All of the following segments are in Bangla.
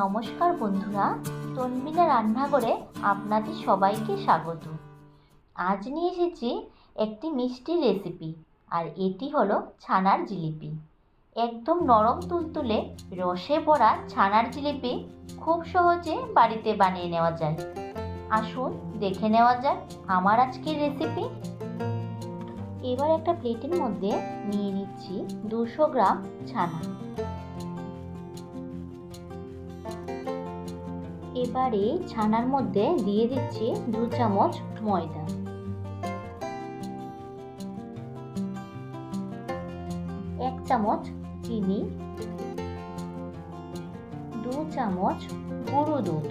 নমস্কার বন্ধুরা, তন্বিনা রান্নাঘরে আপনাদের সবাইকে স্বাগত। আজ নিয়ে এসেছি একটি মিষ্টি রেসিপি, আর এটি হলো ছানার জিলিপি। একদম নরম তুলতুলে রসে ভরা ছানার জিলিপি খুব সহজে বাড়িতে বানিয়ে নেওয়া যায়। আসুন দেখে নেওয়া যাক আমার আজকের রেসিপি। এবার একটা প্লেটের মধ্যে নিয়ে নিচ্ছি দুশো গ্রাম ছানা। এবারে ছানার মধ্যে দিয়ে দিচ্ছি দু চামচ ময়দা। এক চামচ চিনি। দু চামচ গুঁড়ো দুধ।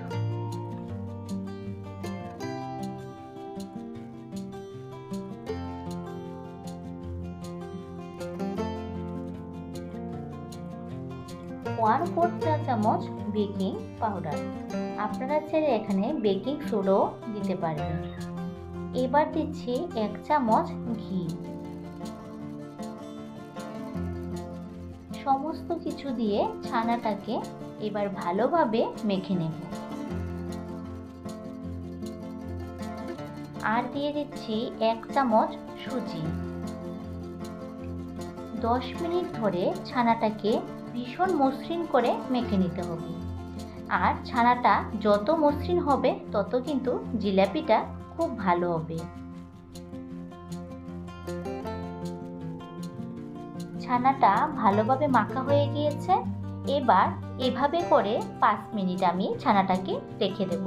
ওয়ান ফোর চা চামচ বেকিং পাউডার আপনারা চাইলে এখানে বেকিং সোডাও দিতে পারেন। এবার দিচ্ছি এক চামচ ঘি। সমস্ত কিছু দিয়ে ছানাটাকে এবার ভালোভাবে মেখে নেব। আর দিয়ে দিচ্ছি এক চামচ সুজি। দশ মিনিট ধরে ছানাটাকে ভীষণ মসৃণ করে মেখে নিতে হবে। আর ছানাটা যত মসৃণ হবে, তত কিন্তু জিলাপিটা খুব ভালো হবে। ছানাটা ভালোভাবে মাখা হয়ে গিয়েছে। এবার এভাবে করে পাঁচ মিনিট আমি ছানাটাকে রেখে দেব।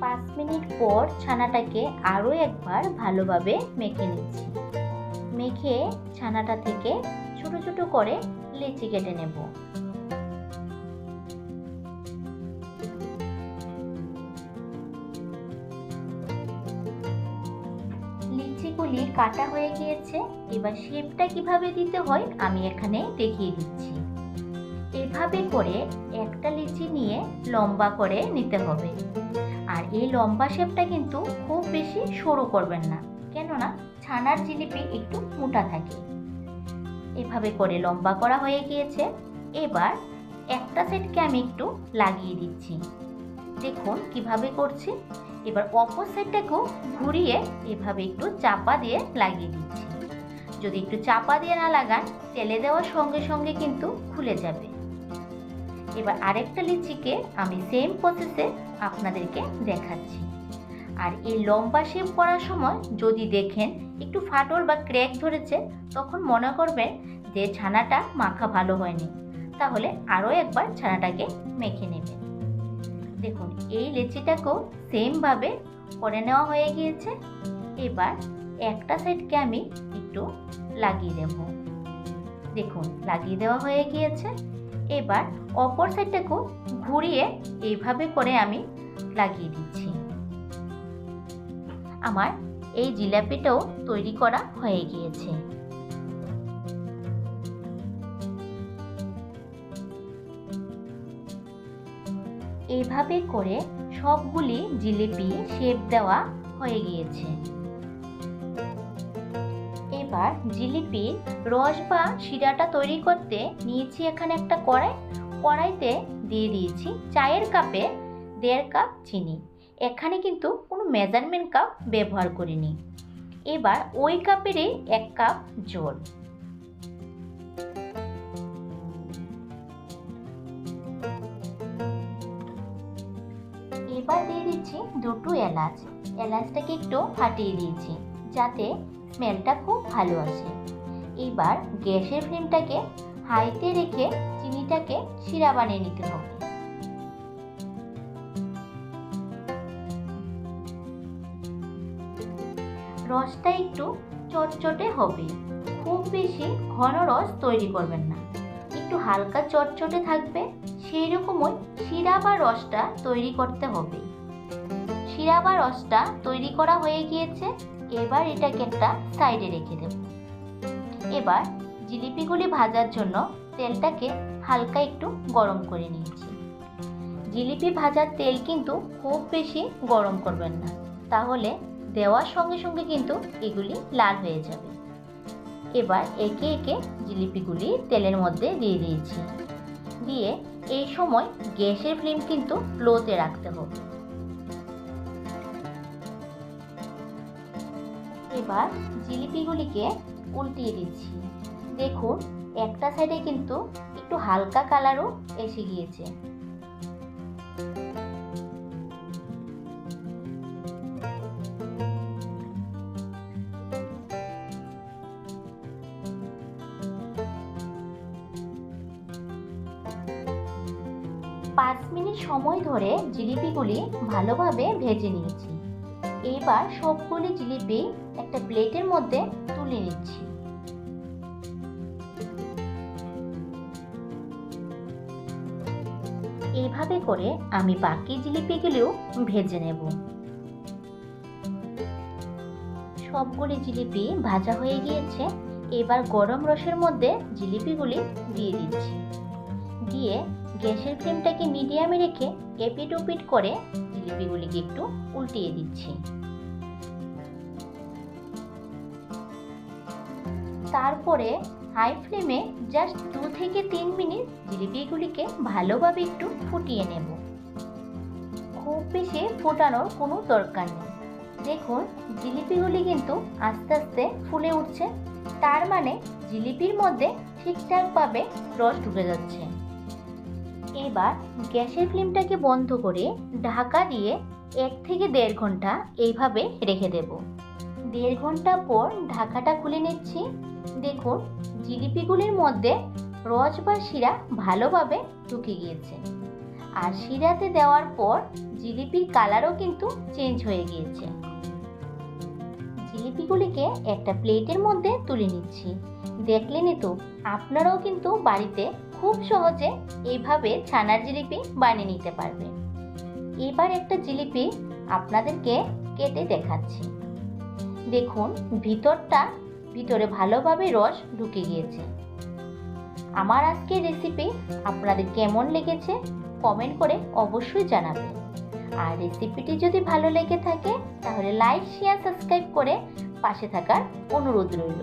পাঁচ মিনিট পর ছানাটাকে আরও একবার ভালোভাবে মেখে নিচ্ছি। মেখে ছানাটা থেকে ছোট ছোট করে লিচি কেটে নেব। লিচিগুলি কাটা হয়ে গিয়েছে, এবার শেপটা কীভাবে দিতে হয় আমি এখানে দেখিয়ে দিচ্ছি। এভাবে করে একটা লিচি নিয়ে লম্বা করে নিতে হবে। আর এই লম্বা শেপটা কিন্তু খুব বেশি সরু করবেন না, কেননা ছানার জিলিপি একটু মোটা থাকে। এভাবে করে লম্বা করা হয়ে গিয়েছে। এবার একটা সেটকে আমি একটু লাগিয়ে দিচ্ছি। দেখুন কীভাবে করছি। এবার অপর সাইডটাকেও ঘুরিয়ে এভাবে একটু চাপা দিয়ে লাগিয়ে দিচ্ছি। যদি একটু চাপা দিয়ে না লাগান, তেলে দেওয়ার সঙ্গে সঙ্গে কিন্তু খুলে যাবে। এবার আরেকটা লিচিকে আমি সেম প্রসেসে আপনাদেরকে দেখাচ্ছি। আর এই লম্বা শেপ করার সময় যদি দেখেন একটু ফাটল বা ক্র্যাক ধরেছে, তখন মনে করবেন যে ছানাটা মাখা ভালো হয়নি। তাহলে আরও একবার ছানাটাকে মেখে নেবেন। দেখুন, এই লেচিটাকেও সেমভাবে করে নেওয়া হয়ে গিয়েছে। এবার একটা সাইডকে আমি একটু লাগিয়ে দেব। দেখুন, লাগিয়ে দেওয়া হয়ে গিয়েছে। এবার অপর সাইডটাকেও ঘুরিয়ে এইভাবে করে আমি লাগিয়ে দিচ্ছি। আমার এই জিলাপিটাও তৈরি করা হয়ে গিয়েছে। এইভাবে করে সবগুলি জিলিপি শেপ দেওয়া হয়ে গিয়েছে। এবার জিলিপির রস বা শিরাটা তৈরি করতে নিয়েছি এখানে একটা কড়াই। কড়াইতে দিয়ে দিয়েছি চায়ের কাপে দেড় কাপ চিনি। এখানে কিন্তু কোনো মেজারমেন্ট কাপ ব্যবহার করিনি। এবার ওই কাপেরই এক কাপ জল এবার দিয়ে দিচ্ছি দুটো এলাচ। এলাচটাকে একটু ফাটিয়ে দিয়েছি, যাতে স্মেলটা খুব ভালো আসে। এবার গ্যাসের ফ্লেমটাকে হাইতে রেখে চিনিটাকে শিরা বানিয়ে নিতে হবে। রসটা একটু চটচটে হবে। খুব বেশি ঘন রস তৈরি করবেন না। একটু হালকা চটচটে থাকবে সেই রকমই শিরা বা রসটা তৈরি করতে হবে। শিরা বা রসটা তৈরি করা হয়ে গিয়েছে, এবার এটাকে একটা সাইডে রেখে দেব। এবার জিলিপিগুলি ভাজার জন্য তেলটাকে হালকা একটু গরম করে নিয়েছি। জিলিপি ভাজার তেল কিন্তু খুব বেশি গরম করবেন না। তাহলে দেওয়ার সঙ্গে সঙ্গে কিন্তু এগুলি লাল হয়ে যাবে। এবার একে একে জিলিপিগুলি তেলের মধ্যে দিয়ে দিয়েছি। দিয়ে এই সময় গ্যাসের ফ্লেম কিন্তু লোতে রাখতে হবে। এবার জিলিপিগুলিকে উল্টিয়ে দিচ্ছি। দেখুন, একটা সাইডে কিন্তু একটু হালকা কালারও এসে গিয়েছে। পাঁচ মিনিট সময় ধরে জিলিপিগুলি ভালোভাবে ভেজে নিয়েছি। এবার সবগুলি জিলিপি একটা প্লেটের মধ্যে তুলে নিচ্ছি। এইভাবে করে আমি বাকি জিলিপিগুলিও ভেজে নেব। সবগুলি জিলিপি ভাজা হয়ে গিয়েছে। এবার গরম রসের মধ্যে জিলিপিগুলি দিয়ে দিচ্ছি। দিয়ে গ্যাসের ফ্লেমটাকে মিডিয়ামে রেখে এপিট ওপিট করে জিলিপিগুলিকে একটু উল্টিয়ে দিচ্ছি। তারপরে হাই ফ্লেমে জাস্ট দু থেকে তিন মিনিট জিলিপিগুলিকে ভালোভাবে একটু ফুটিয়ে নেব। খুব বেশি ফোটানোর কোনো দরকার নেই। দেখুন, জিলিপিগুলি কিন্তু আস্তে আস্তে ফুলে উঠছে। তার মানে জিলিপির মধ্যে ঠিকঠাকভাবে রস ঢুকে যাচ্ছে। এবার গ্যাসের ফ্লেমটাকে বন্ধ করে ঢাকা দিয়ে এক থেকে দেড় ঘণ্টা এইভাবে রেখে দেব। দেড় ঘণ্টা পর ঢাকাটা খুলে নিচ্ছি। দেখুন, জিলিপিগুলির মধ্যে রস বা শিরা ভালোভাবে ঢুকে গিয়েছে। আর শিরাতে দেওয়ার পর জিলিপির কালারও কিন্তু চেঞ্জ হয়ে গিয়েছে। জিলিপিগুলিকে একটা প্লেটের মধ্যে তুলে নিচ্ছি। দেখলেনই তো, আপনারাও কিন্তু বাড়িতে খুব সহজে এইভাবে ছানার জিলিপি বানিয়ে নিতে পারবে। এবার একটা জিলিপি আপনাদেরকে কেটে দেখাচ্ছি। দেখুন, ভিতরটা ভিতরে ভালোভাবে রস ঢুকে গিয়েছে। আমার আজকের রেসিপি আপনাদের কেমন লেগেছে কমেন্ট করে অবশ্যই জানাবেন। আর রেসিপিটি যদি ভালো লেগে থাকে, তাহলে লাইক, শেয়ার, সাবস্ক্রাইব করে পাশে থাকার অনুরোধ রইল।